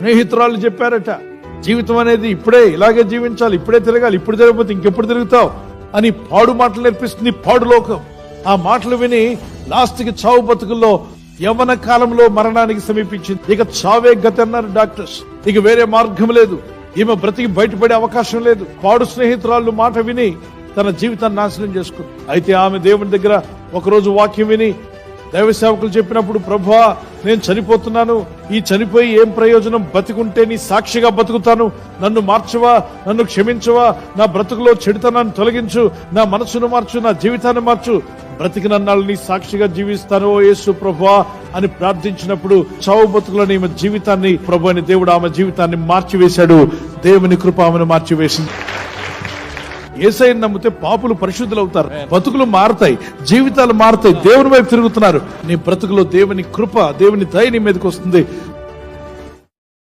స్నేహితురాలు చెప్పారట జీవితం అనేది ఇప్పుడే ఇలాగే జీవించాలి ఇప్పుడే తిరగాలి ఇప్పుడు తిరగకపోతే ఇంకెప్పుడు తిరుగుతావు? అని పాడు మాటలు నేర్పిస్తుంది పాడు లోకం. ఆ మాటలు విని లాస్ట్కి చావు బతుకుల్లో యవన కాలంలో మరణానికి సమీపించింది. ఇక చావే గతి అన్నారు డాక్టర్స్. ఇక వేరే మార్గం లేదు. ఈమె బ్రతికి బయటపడే అవకాశం లేదు. పాడు స్నేహితురాళ్ళు మాట విని తన జీవితాన్ని నాశనం చేసుకుంది. అయితే ఆమె దేవుని దగ్గర ఒకరోజు వాక్యం విని దైవ సేవకులు చెప్పినప్పుడు ప్రభువా నేను చనిపోతున్నాను. ఈ చనిపోయి ఏం ప్రయోజనం? బతికుంటే నీ సాక్షిగా బతుకుతాను. నన్ను మార్చవా? నన్ను క్షమించవా? నా బ్రతుకులో చెడుతనాన్ని తొలగించు. నా మనసును మార్చు. నా జీవితాన్ని మార్చు. బ్రతికినన్నాళ్ళు నీ సాక్షిగా జీవిస్తాను ఓ యేసు ప్రభువా అని ప్రార్థించినప్పుడు చావు బతుకులను ఈమె జీవితాన్ని ప్రభు అని దేవుడు ఆమె జీవితాన్ని మార్చివేశాడు. దేవుని కృప ఆమెను మార్చివేసింది. ఏసైని నమ్మితే పాపులు పరిశుద్ధులు అవుతారు బతుకులు మారుతాయి జీవితాలు మారుతాయి దేవుని వైపు తిరుగుతున్నారు. నీ బ్రతుకులో దేవుని కృప దేవుని దయ నీ మీదకి వస్తుంది.